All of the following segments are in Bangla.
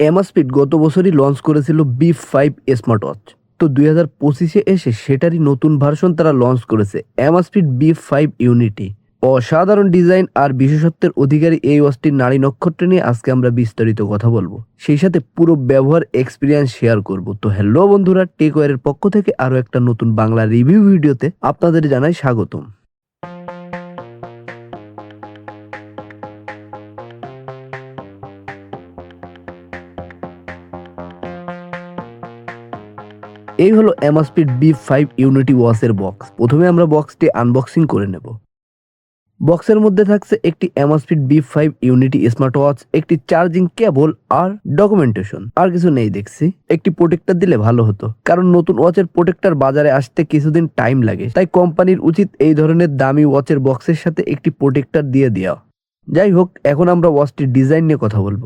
অ্যামাস্পিড গত বছরই লঞ্চ করেছিল বি ফাইভ স্মার্ট ওয়াচ তো দুই হাজার পঁচিশে এসে সেটারই নতুন ভার্সন তারা লঞ্চ করেছে অ্যামাস্পিড বি ফাইভ ইউনিটি অসাধারণ ডিজাইন আর বিশেষত্বের অধিকারী এই ওয়াচটির নারী নক্ষত্র নিয়ে আজকে আমরা বিস্তারিত কথা বলব। সেই সাথে পুরো ব্যবহার এক্সপিরিয়েন্স শেয়ার করব। তো হ্যালো বন্ধুরা টেক ওয়ারের পক্ষ থেকে আরও একটা নতুন বাংলা রিভিউ ভিডিওতে আপনাদের জানাই স্বাগতম। এই হলো অ্যামাস্পিড বি ফাইভ ইউনিটি ওয়াচের বক্স প্রথমে আমরা বক্সটি আনবক্সিং করে নেব। বক্সের মধ্যে থাকছে একটি Amazfit B five Unity smart watch একটি চার্জিং কেবল আর ডকুমেন্টেশন আর কিছু নেই দেখছি। একটি প্রোটেক্টর দিলে ভালো হতো, কারণ নতুন ওয়াচের প্রোটেক্টর বাজারে আসতে কিছুদিন টাইম লাগে। তাই কোম্পানির উচিত এই ধরনের দামি ওয়াচের বক্সের সাথে একটি প্রোটেক্টর দিয়ে দেওয়া। যাই হোক, এখন আমরা ওয়াচটির ডিজাইন নিয়ে কথা বলব।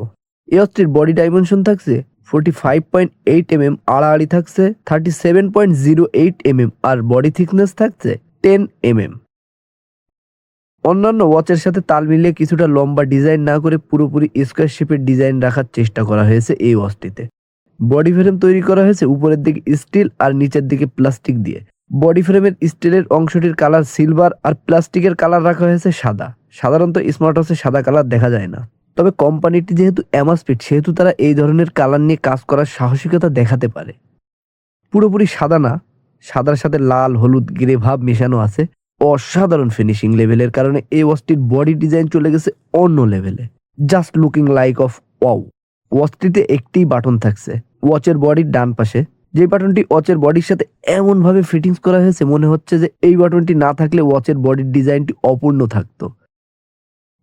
এই ওয়াচটির বডি ডাইমেনশন থাকছে forty five point eight M M আড়াআড়ি থাকছে thirty seven point zero eight M M আর বডি থিকনেস থাকছে টেন এম এম অন্যান্য ওয়াচের সাথে তাল মিলিয়ে কিছুটা লম্বা ডিজাইন না করে পুরোপুরি স্কোয়ার শেপের ডিজাইন রাখার চেষ্টা করা হয়েছে এই ওয়াচটিতে বডি ফ্রেম তৈরি করা হয়েছে উপরের দিকে স্টিল আর নিচের দিকে প্লাস্টিক দিয়ে। বডি ফ্রেমের স্টিলের অংশটির কালার সিলভার আর প্লাস্টিকের কালার রাখা হয়েছে সাদা। সাধারণত স্মার্ট ওয়াচে সাদা কালার দেখা যায় না। তবে কোম্পানিটি যেহেতু অ্যামাস্পিড সেহেতু তারা এই ধরনের কালার নিয়ে কাজ করার সাহসিকতা দেখাতে পারে। পুরোপুরি সাদা না, সাদার সাথে লাল, হলুদ, গ্রে ভাব মেশানো আছে। অসাধারণ ফিনিশিং লেভেলের কারণে এই ওয়াচটির বডি ডিজাইন চলে গেছে অন্য লেভেলে just looking like of wow ওয়াচটিতে একটি বাটন থাকছে ওয়াচের বডির ডান পাশে। যে বাটনটি ওয়াচের বডির সাথে এমনভাবে ফিটিংস করা হয়েছে, মনে হচ্ছে যে এই বাটনটি না থাকলে ওয়াচের বডির ডিজাইনটি অপূর্ণ থাকতো।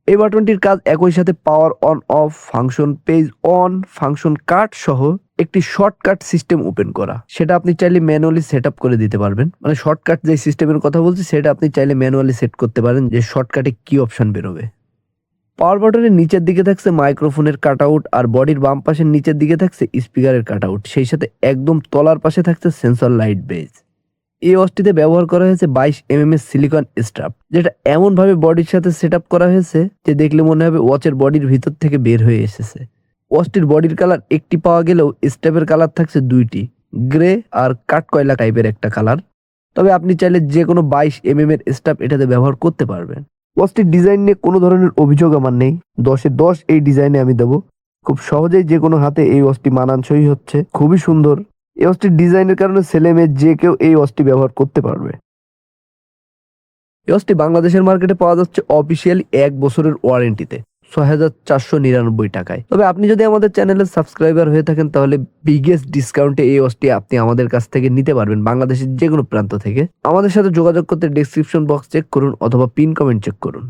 এই বাটনটির কাজ একই সাথে power on off function page on function cut সহ একটি শর্টকাট সিস্টেম ওপেন করা। সেটা আপনি চাইলে ম্যানুয়ালি সেট করে দিতে পারবেন। মানে শর্টকাট যে সিস্টেমের কথা বলছি, সেটা আপনি চাইলে ম্যানুয়ালি সেট করতে পারেন যে শর্টকাটে কি অপশন বেরোবে। পাওয়ার বাটনের নিচের দিকে থাকছে মাইক্রোফোনের কাট আউট আর বডির বাম পাশের নিচের দিকে থাকছে স্পিকারের কাট আউট সেই সাথে একদম তলার পাশে থাকছে সেন্সর লাইট বেজ এই ওয়াচটিতে ব্যবহার করা হয়েছে বাইশ এম এম এর সিলিকন স্ট্রাপ যেটা এমন ভাবে বডির সাথে সেট করা হয়েছে যে দেখলে মনে হবে ওয়াচের বডির ভিতর থেকে বের হয়ে এসেছে। ওয়াচটির বডির কালার একটি পাওয়া গেলেও স্টেপের কালার থাকছে দুইটি গ্রে আর কাঠ কয়লা টাইপের একটা কালার তবে আপনি চাইলে যে কোনো বাইশ এম এম এর স্টাফ এটাতে ব্যবহার করতে পারবেন। ওয়াচটির ডিজাইন নিয়ে কোনো ধরনের অভিযোগ আমার নেই। দশে দশ এই ডিজাইনে আমি দেবো। খুব সহজেই যে কোনো হাতে এই ওয়াচটি মানানসই হচ্ছে। খুবই সুন্দর। এই ওয়াচটির ডিজাইনের কারণে ছেলে মেয়ে যে কেউ এই ওয়াচটি ব্যবহার করতে পারবে। এই ওয়াচটি বাংলাদেশের মার্কেটে পাওয়া যাচ্ছে অফিসিয়ালি এক বছরের ওয়ারেন্টিতে ছয় হাজার চারশো নিরানব্বই টাকায়। তবে আপনি যদি আমাদের চ্যানেলের সাবস্ক্রাইবার হয়ে থাকেন, তাহলে বিগেস্ট ডিসকাউন্টে এই ওয়াচটি আপনি আমাদের কাছ থেকে নিতে পারবেন বাংলাদেশের যে কোনো প্রান্ত থেকে। আমাদের সাথে যোগাযোগ করতে ডেসক্রিপশন বক্স চেক করুন অথবা পিন কমেন্ট চেক করুন।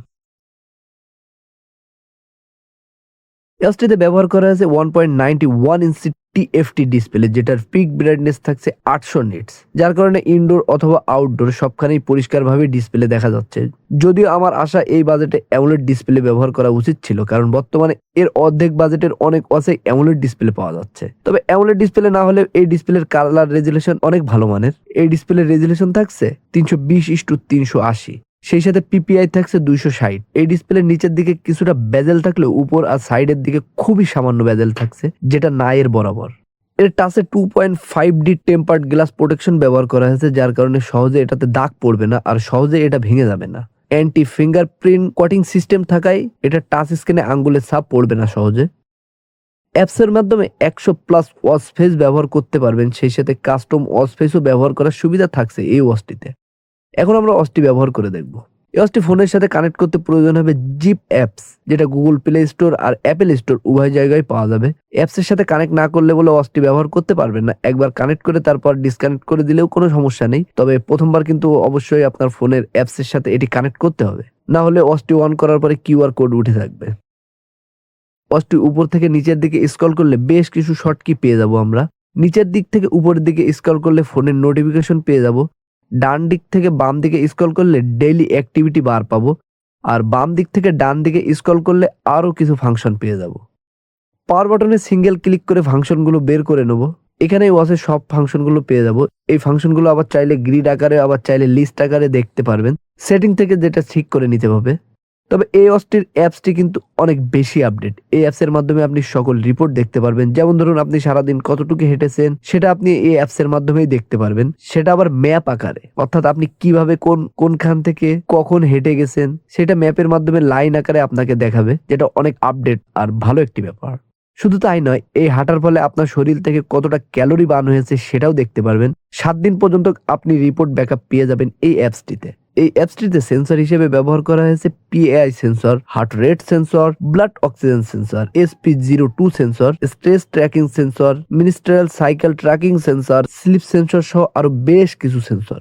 ওয়াচটিতে ব্যবহার করা হয়েছে one point ninety one inch TFT display যেটার পিক ব্রাইটনেস থাকছে আটশো নিটস যার কারণে ইনডোর অথবা আউটডোর সবখানেই পরিষ্কারভাবে ডিসপ্লে দেখা যাচ্ছে। যদিও আমার আশা এই বাজেটে অ্যামুলেট ডিসপ্লে ব্যবহার করা উচিত ছিল, কারণ বর্তমানে এর অর্ধেক বাজেটের অনেক ওয়াচে অ্যামুলেট ডিসপ্লে পাওয়া যাচ্ছে। তবে অ্যামুলেট ডিসপ্লে না হলে এই ডিসপ্লের কালার রেজুলেশন অনেক ভালো মানের। এই ডিসপ্লের রেজুলেশন থাকছে তিনশো বিশ ইস্টু তিনশো আশি। সেই সাথে পিপিআই থাকছে দুইশো ষাট। এই ডিসপ্লের নিচের দিকে কিছুটা বেজেল থাকলেও উপর আর সাইডের দিকে খুবই সামান্য বেজেল থাকছে, যেটা নায়ের বরাবর। এর টাচে two point five D tempered glass protection ব্যবহার করা হয়েছে, যার কারণে সহজে এটাতে দাগ পড়বে না আর সহজে এটা ভেঙে যাবে না। অ্যান্টি ফিঙ্গারপ্রিন্ট কটিং সিস্টেম থাকায় এটা টাচ স্ক্রিনে আঙ্গুলের ছাপ পড়বে না সহজে। অ্যাপসের মাধ্যমে একশো প্লাস ওয়াশ ফেস ব্যবহার করতে পারবেন, সেই সাথে কাস্টম ওয়াশ ফেসও ব্যবহার করার সুবিধা থাকছে এই ওয়াচটিতে এখন আমরা ওয়াচটি ব্যবহার করে দেখব। এই ওয়াচটি ফোনের সাথে কানেক্ট করতে প্রয়োজন হবে জিপ অ্যাপস যেটা গুগল প্লে স্টোর আর অ্যাপেল স্টোর উভয় জায়গায় পাওয়া যাবে। অ্যাপসের সাথে কানেক্ট না করলে বলে ওয়াচটি ব্যবহার করতে পারবেন না। একবার কানেক্ট করে তারপর ডিসকানেক্ট করে দিলেও কোনো সমস্যা নেই। তবে প্রথমবার কিন্তু অবশ্যই আপনার ফোনের অ্যাপসের সাথে এটি কানেক্ট করতে হবে। না হলে ওয়াচটি অন করার পরে কিউআর কোড উঠে থাকবে। ওয়াচটি উপর থেকে নিচের দিকে স্ক্রল করলে বেশ কিছু শর্ট কি পেয়ে যাব আমরা। নিচের দিক থেকে উপরের দিকে স্ক্রল করলে ফোনের নোটিফিকেশন পেয়ে যাব। ডান দিক থেকে বাম দিকে স্ক্রল করলে ডেইলি অ্যাক্টিভিটি বার পাবো। আর বাম দিক থেকে ডান দিকে স্ক্রল করলে আরও কিছু ফাংশন পেয়ে যাব। পাওয়ার বাটনে সিঙ্গেল ক্লিক করে ফাংশনগুলো বের করে নেব। এখানে ওয়াসে সব ফাংশনগুলো পেয়ে যাব। এই ফাংশনগুলো আবার চাইলে গ্রিড আকারে, আবার চাইলে লিস্ট আকারে দেখতে পারবেন। সেটিং থেকে যেটা ঠিক করে নিতে হবে। তবে এই ওয়াচটির অ্যাপসটি কিন্তু অনেক বেশি আপডেট এই অ্যাপস এর মাধ্যমে আপনি সকল রিপোর্ট দেখতে পারবেন। যেমন ধরুন, আপনি সারাদিন কতটুকু হেঁটেছেন, সেটা আপনি এই অ্যাপস এর মাধ্যমেই দেখতে পারবেন। সেটা আবার ম্যাপ আকারে। অর্থাৎ আপনি কীভাবে কোন, কোনখান থেকে কখন হেঁটে গেছেন, সেটা ম্যাপের মাধ্যমে লাইন আকারে আপনাকে দেখাবে, যেটা অনেক আপডেট আর ভালো একটি ব্যাপার। শুধু তাই নয়, এই হাঁটার ফলে আপনার শরীর থেকে কতটা ক্যালোরি বার্ন হয়েছে সেটাও দেখতে পারবেন। সাত দিন পর্যন্ত আপনি রিপোর্ট ব্যাকআপ পেয়ে যাবেন এই অ্যাপসটিতে এই অ্যাপসটিতে সেন্সর হিসেবে ব্যবহার করা হয়েছে PAI sensor, heart rate sensor, blood oxygen sensor SP zero two sensor, stress tracking sensor menstrual cycle tracking sensor, sleep sensor সহ আরও বেশ কিছু সেন্সর।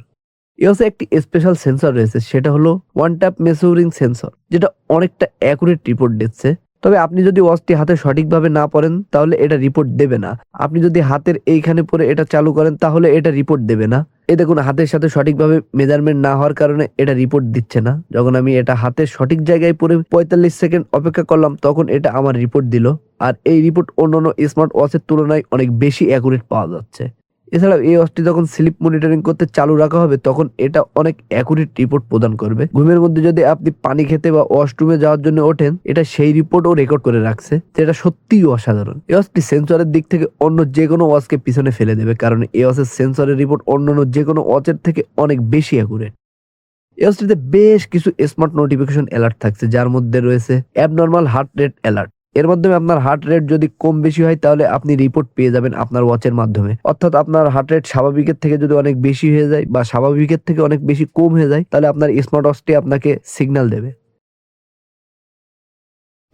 এসে একটি স্পেশাল সেন্সর রয়েছে, সেটা হলো ওয়ান ট্যাপ মেসুরিং সেন্সর, যেটা অনেকটা অ্যাকুরেট রিপোর্ট দিচ্ছে। তবে আপনি যদি ওয়াচটি হাতে সঠিকভাবে না পড়েন, তাহলে এটা রিপোর্ট দেবে না। আপনি যদি হাতের এইখানে পরে এটা চালু করেন, তাহলে এটা রিপোর্ট দেবে না। এ দেখুন, হাতের সাথে সঠিকভাবে মেজারমেন্ট না হওয়ার কারণে এটা রিপোর্ট দিচ্ছে না। যখন আমি এটা হাতের সঠিক জায়গায় পরে পঁয়তাল্লিশ সেকেন্ড অপেক্ষা করলাম, তখন এটা আমার রিপোর্ট দিল। আর এই রিপোর্ট অন্যান্য স্মার্ট ওয়াচের তুলনায় অনেক বেশি অ্যাকুরেট পাওয়া যাচ্ছে। এছাড়াও এই ওয়াচটি যখন স্লিপ মনিটরিং করতে চালু রাখা হবে, তখন এটা অনেক অ্যাকুরেট রিপোর্ট প্রদান করবে। ঘুমের মধ্যে যদি আপনি পানি খেতে বা ওয়াশরুমে যাওয়ার জন্য ওঠেন, এটা সেই রিপোর্টও রেকর্ড করে রাখছে যেটা সত্যিই অসাধারণ। এই ওয়াচটি সেন্সরের দিক থেকে অন্য যে কোনো ওয়াচকে পিছনে ফেলে দেবে, কারণ এই ওয়াচের সেন্সরের রিপোর্ট অন্যান্য যে কোনো ওয়াচের থেকে অনেক বেশি অ্যাকুরেট ওয়াচটিতে বেশ কিছু স্মার্ট নোটিফিকেশন অ্যালার্ট থাকছে, যার মধ্যে রয়েছে অ্যাবনর্মাল হার্ট রেট অ্যালার্ট এর মাধ্যমে আপনার হার্ট রেট যদি কম বেশি হয়, তাহলে আপনি রিপোর্ট পেয়ে যাবেন আপনার ওয়াচের মাধ্যমে। অর্থাৎ আপনার হার্ট রেট স্বাভাবিকের থেকে যদি অনেক বেশি হয়ে যায় বা স্বাভাবিকের থেকে অনেক বেশি কম হয়ে যায়, তাহলে আপনার স্মার্ট ওয়াচটি আপনাকে সিগন্যাল দেবে।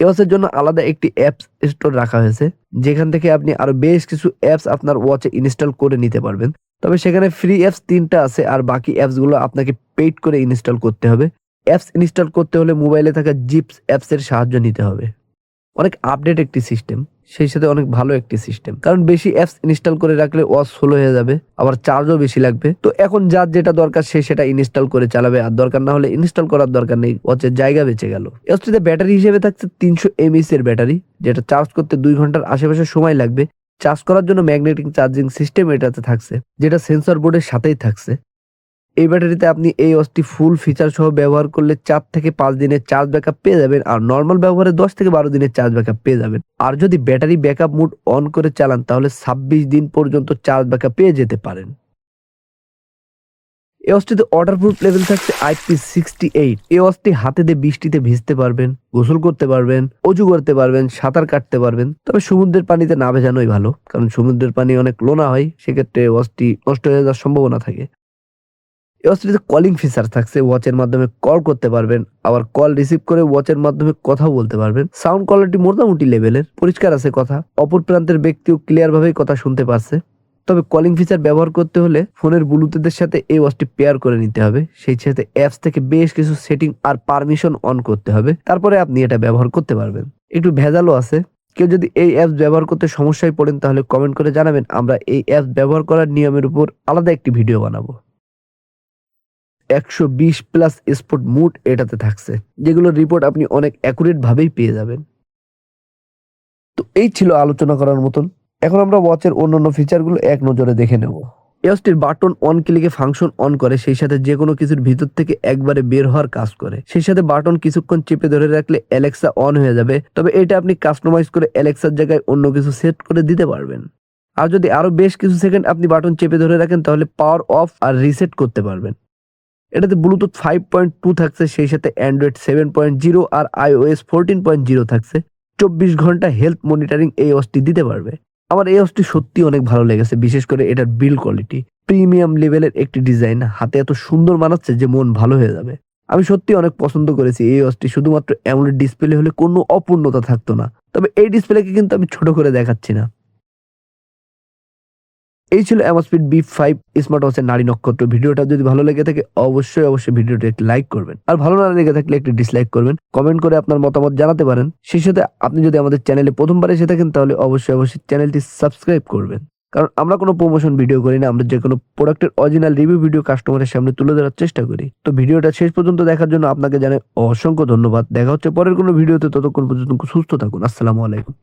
ওয়াচের জন্য আলাদা একটি অ্যাপস স্টোর রাখা হয়েছে, যেখান থেকে আপনি আরও বেশ কিছু অ্যাপস আপনার ওয়াচে ইনস্টল করে নিতে পারবেন। তবে সেখানে ফ্রি অ্যাপস তিনটা আছে, আর বাকি অ্যাপসগুলো আপনাকে পেইড করে ইনস্টল করতে হবে। অ্যাপস ইনস্টল করতে হলে মোবাইলে থাকা জিপস অ্যাপসের সাহায্য নিতে হবে। অনেক আপডেট একটি সিস্টেম সেই সাথে অনেক ভালো একটি সিস্টেম কারণ বেশি অ্যাপস ইনস্টল করে রাখলে ওয়াচ স্লো হয়ে যাবে, আবার চার্জও বেশি লাগবে। তো এখন যার যেটা দরকার, সে সেটা ইনস্টল করে চালাবে। আর দরকার না হলে ইনস্টল করার দরকার নেই ওয়াচের জায়গা বেঁচে গেল। এসটিতে ব্যাটারি হিসেবে থাকছে তিনশো এমএস এর ব্যাটারি যেটা চার্জ করতে দুই ঘণ্টার আশেপাশে সময় লাগবে। চার্জ করার জন্য ম্যাগনেটিক চার্জিং সিস্টেম এটাতে থাকছে, যেটা সেন্সর বোর্ডের সাথেই থাকছে। এই ব্যাটারিতে আপনি এই ওয়াচটি ফুল ফিচার সহ ব্যবহার করলে চার থেকে পাঁচ দিনের চার্জ ব্যাকআপ পেয়ে যাবেন আর নর্মাল ব্যবহারে দশ থেকে বারো দিনের চার্জ ব্যাকআপ পেয়ে যাবেন। আর যদি ব্যাটারি ব্যাকআপ মুড অন করে চালান, তাহলে ছাব্বিশ দিন পর্যন্ত চার্জ ব্যাকআপ পেয়ে যেতে পারেন। এই ওয়াচটিতে ওয়াটার প্রুফ লেভেল থাকছে আইপি সিক্সটি এইট এই ওয়াচটি হাতে দিয়ে বৃষ্টিতে ভিজতে পারবেন, গোসল করতে পারবেন, অজু করতে পারবেন, সাঁতার কাটতে পারবেন। তবে সমুদ্রের পানিতে না ভেজানোই ভালো, কারণ সমুদ্রের পানি অনেক লোনা হয়, সেক্ষেত্রে ওয়াচটি নষ্ট হয়ে যাওয়ার সম্ভাবনা থাকে। এই ওয়াচটিতে কলিং ফিচার থাকছে ওয়াচের মাধ্যমে কল করতে পারবেন, আবার কল রিসিভ করে ওয়াচের মাধ্যমে কথাও বলতে পারবেন। সাউন্ড কোয়ালিটি মোটামুটি লেভেলের পরিষ্কার আছে কথা, অপর প্রান্তের ব্যক্তিও ক্লিয়ারভাবেই কথা শুনতে পারছে। তবে কলিং ফিচার ব্যবহার করতে হলে ফোনের ব্লুটুথের সাথে এই ওয়াচটি পেয়ার করে নিতে হবে, সেই সাথে অ্যাপস থেকে বেশ কিছু সেটিং আর পারমিশন অন করতে হবে, তারপরে আপনি এটা ব্যবহার করতে পারবেন। একটু ভেজালও আছে, কেউ যদি এই অ্যাপস ব্যবহার করতে সমস্যায় পড়েন তাহলে কমেন্ট করে জানাবেন, আমরা এই অ্যাপস ব্যবহার করার নিয়মের উপর আলাদা একটি ভিডিও বানাবো। একশো বিশ প্লাস স্পোর্ট মুড এটাতে থাকছে, যেগুলোর রিপোর্ট আপনি অনেক অ্যাকুরেট ভাবেই পেয়ে যাবেন। তো এই ছিল আলোচনা করার মতন। এখন আমরা ওয়াচের অন্যান্য ফিচারগুলো এক নজরে দেখে নেব। এসটির বাটন অন ক্লিকে ফাংশন অন করে, সেই সাথে যে কোনো কিছুর ভিতর থেকে একবারে বের হওয়ার কাজ করে। সেই সাথে বাটন কিছুক্ষণ চেপে ধরে রাখলে অ্যালেক্সা অন হয়ে যাবে। তবে এটা আপনি কাস্টমাইজ করে অ্যালেক্সার জায়গায় অন্য কিছু সেট করে দিতে পারবেন। আর যদি আরও বেশ কিছু সেকেন্ড আপনি বাটন চেপে ধরে রাখেন, তাহলে পাওয়ার অফ আর রিসেট করতে পারবেন। এটাতে ব্লুটুথ ফাইভ পয়েন্ট টু থাকছে, সেই সাথে অ্যান্ড্রয়েড সেভেন পয়েন্ট জিরো আর আইওএস ফোরটিন পয়েন্ট জিরো থাকছে। চব্বিশ ঘণ্টা হেলথ মনিটরিং এই ওয়াচটি দিতে পারবে। আমার এই ওয়াচটি সত্যি অনেক ভালো লেগেছে, বিশেষ করে এটার বিল কোয়ালিটি প্রিমিয়াম লেভেলের একটি ডিজাইন হাতে এত সুন্দর মানাচ্ছে যে মন ভালো হয়ে যাবে। আমি সত্যি অনেক পছন্দ করেছি এই ওয়াচটি শুধুমাত্র অ্যামোলেড ডিসপ্লে হলে কোনো অপূর্ণতা থাকতো না। তবে এই ডিসপ্লেকে কিন্তু আমি ছোট করে দেখাচ্ছি না। এই ছিল অ্যামাসপিড বি ফাইভ স্মার্ট ওয়াচের নারী নক্ষত্র। ভিডিওটা যদি ভালো লেগে থাকে, অবশ্যই অবশ্যই ভিডিওটি একটি লাইক করবেন। আর ভালো না লেগে থাকলে একটি ডিসলাইক করবেন। কমেন্ট করে আপনার মতামত জানাতে পারেন। সেই সাথে আপনি যদি আমাদের চ্যানেলে প্রথমবার এসে থাকেন, তাহলে অবশ্যই অবশ্যই চ্যানেলটি সাবস্ক্রাইব করবেন। কারণ আমরা কোনো প্রমোশন ভিডিও করি না, আমরা যে কোনো প্রোডাক্টের অরিজিনাল রিভিউ ভিডিও কাস্টমারের সামনে তুলে ধরার চেষ্টা করি। তো ভিডিওটা শেষ পর্যন্ত দেখার জন্য আপনাকে জানাই অসংখ্য ধন্যবাদ। দেখা হচ্ছে পরের কোনো ভিডিওতে ততক্ষণ পর্যন্ত সুস্থ থাকুন। আসসালামু আলাইকুম।